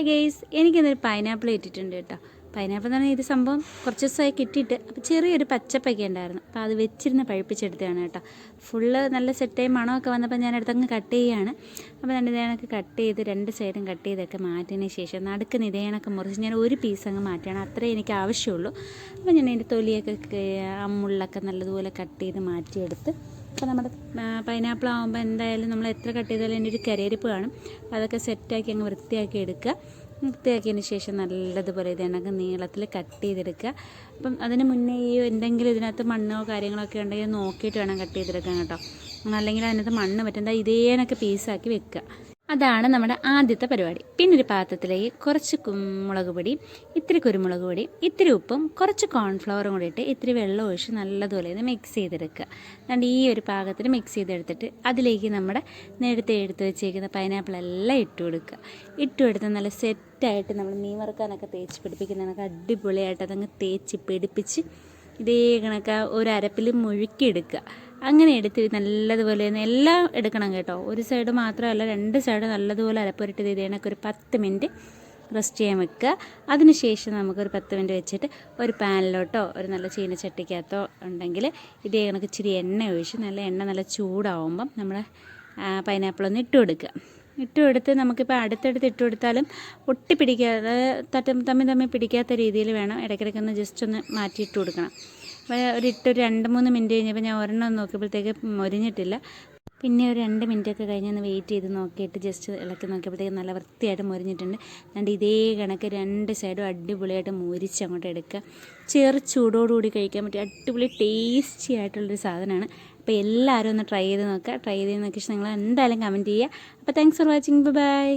Hi guys എനിക്കിന്നൊരു pineapple ഇട്ടിട്ടുണ്ട് കേട്ടോ. Pineapple എന്ന് പറഞ്ഞാൽ ഇത് സംഭവം കുറച്ച് ദിവസമായി കിട്ടിയിട്ട് അപ്പോൾ ചെറിയൊരു പച്ചപ്പൊക്കെ ഉണ്ടായിരുന്നു. അപ്പോൾ അത് വെച്ചിരുന്ന് പഴുപ്പിച്ചെടുത്തതാണ് കേട്ടോ. ഫുള്ള് നല്ല സെറ്റായി മണമൊക്കെ വന്നപ്പോൾ ഞാൻ അടുത്തങ്ങ് കട്ട് ചെയ്യുകയാണ് അപ്പോൾ രണ്ട് ഇതേണൊക്കെ കട്ട് ചെയ്ത് രണ്ട് സൈഡും കട്ട് ചെയ്തൊക്കെ മാറ്റിയതിന് ശേഷം നടുക്കുന്ന ഇതേണൊക്കെ മുറിച്ച് ഞാൻ ഒരു പീസ് അങ്ങ് മാറ്റുകയാണ്. അത്രേ എനിക്ക് ആവശ്യമുള്ളൂ. അപ്പോൾ ഞാൻ അതിന്റെ തൊലിയൊക്കെ ആ മുള്ളൊക്കെ നല്ലതുപോലെ കട്ട് ചെയ്ത് മാറ്റിയെടുത്ത് അപ്പോൾ നമ്മുടെ പൈനാപ്പിൾ ആകുമ്പോൾ എന്തായാലും നമ്മൾ എത്ര കട്ട് ചെയ്താലും അതിന്റെ ഒരു കരയിരിപ്പ് കാണും. അതൊക്കെ സെറ്റാക്കി അങ്ങ് വൃത്തിയാക്കി എടുക്കുക. വൃത്തിയാക്കിയതിന് ശേഷം നല്ലതുപോലെ ഇത് കണക്ക് നീളത്തിൽ കട്ട് ചെയ്തെടുക്കുക. അപ്പം അതിന് മുന്നേ ഈ എന്തെങ്കിലും ഇതിനകത്ത് മണ്ണോ കാര്യങ്ങളൊക്കെ ഉണ്ടെങ്കിൽ നോക്കിയിട്ട് വേണം കട്ട് ചെയ്തെടുക്കാൻ കേട്ടോ. അല്ലെങ്കിൽ അതിനകത്ത് മണ്ണ് പറ്റുന്ന ഇതേനൊക്കെ പീസാക്കി വെക്കുക. അതാണ് നമ്മുടെ ആദ്യത്തെ പരിപാടി. പിന്നെ ഒരു പാത്രത്തിലേക്ക് കുറച്ച് മുളക് പൊടി ഇത്തിരി കുരുമുളക് പൊടി ഇത്തിരി ഉപ്പും കുറച്ച് കോൺഫ്ലവറും കൂടി ഇട്ട് ഇത്തിരി വെള്ളം ഒഴിച്ച് നല്ലതുപോലെ ഇത് മിക്സ് ചെയ്തെടുക്കുക. അതുകൊണ്ട് ഈ ഒരു പാകത്തിന് മിക്സ് ചെയ്തെടുത്തിട്ട് അതിലേക്ക് നമ്മുടെ നേരത്തെ എടുത്ത് വെച്ചേക്കുന്ന പൈനാപ്പിൾ എല്ലാം ഇട്ട് കൊടുക്കുക. ഇട്ട് കൊടുത്ത് നല്ല സെറ്റായിട്ട് നമ്മൾ മീൻ വറുക്കാനൊക്കെ തേച്ച് പിടിപ്പിക്കുന്നതൊക്കെ അടിപൊളിയായിട്ട് അതങ്ങ് തേച്ച് പിടിപ്പിച്ച് ഇതേ കണക്ക് ഒരു അരപ്പിൽ മുഴുക്കിയെടുക്കുക അങ്ങനെ എടുത്ത് നല്ലതുപോലെ എല്ലാം എടുക്കണം കേട്ടോ. ഒരു സൈഡ് മാത്രമല്ല രണ്ട് സൈഡ് നല്ലതുപോലെ അരപ്പുരട്ടി ചെയ്ത് ഒരു പത്ത് മിനിറ്റ് റെസ്റ്റ് ചെയ്യാൻ വെക്കുക. അതിനുശേഷം നമുക്കൊരു പത്ത് മിനിറ്റ് വെച്ചിട്ട് ഒരു പാനിലോട്ടോ ഒരു നല്ല ചീനച്ചട്ടിക്കകത്തോ ഉണ്ടെങ്കിൽ ഇതേ കണക്ക് ഇച്ചിരി എണ്ണ ഒഴിച്ച് നല്ല എണ്ണ നല്ല ചൂടാവുമ്പം നമ്മൾ പൈനാപ്പിൾ ഒന്ന് ഇട്ട് കൊടുക്കുക. ഇട്ട് കൊടുത്ത് നമുക്കിപ്പോൾ അടുത്തടുത്ത് ഇട്ട് കൊടുത്താലും ഒട്ടി പിടിക്കാതെ തട്ടും തമ്മിൽ തമ്മിൽ പിടിക്കാത്ത രീതിയിൽ വേണം ഇടയ്ക്കിടയ്ക്ക് ഒന്ന് ജസ്റ്റ് ഒന്ന് മാറ്റിയിട്ട് കൊടുക്കണം. അപ്പോൾ ഒരു രണ്ട് മൂന്ന് മിനിറ്റ് കഴിഞ്ഞപ്പോൾ ഞാൻ ഒരെണ്ണം നോക്കിയപ്പോഴത്തേക്ക് മൊരിഞ്ഞിട്ടില്ല പിന്നെ ഒരു രണ്ട് മിനിറ്റൊക്കെ കഴിഞ്ഞ് ഒന്ന് വെയിറ്റ് ചെയ്ത് നോക്കിയിട്ട് ജസ്റ്റ് ഇളക്കി നോക്കിയപ്പോഴത്തേക്ക് നല്ല വൃത്തിയായിട്ട് മൊരിഞ്ഞിട്ടുണ്ട്. എന്നിട്ട് ഇതേ കണക്ക് രണ്ട് സൈഡും അടിപൊളിയായിട്ട് മുരിച്ച് അങ്ങോട്ട് എടുക്കുക ചെറു ചൂടോടുകൂടി കഴിക്കാൻ പറ്റിയ അടിപൊളി ടേസ്റ്റി ആയിട്ടുള്ളൊരു സാധനമാണ് അപ്പോൾ എല്ലാവരും ഒന്ന് ട്രൈ ചെയ്ത് നോക്കുക ട്രൈ ചെയ്ത് നോക്കിയിട്ട് നിങ്ങൾ എന്തായാലും കമന്റ് ചെയ്യുക. അപ്പോൾ താങ്ക്സ് ഫോർ വാച്ചിങ് ബൈ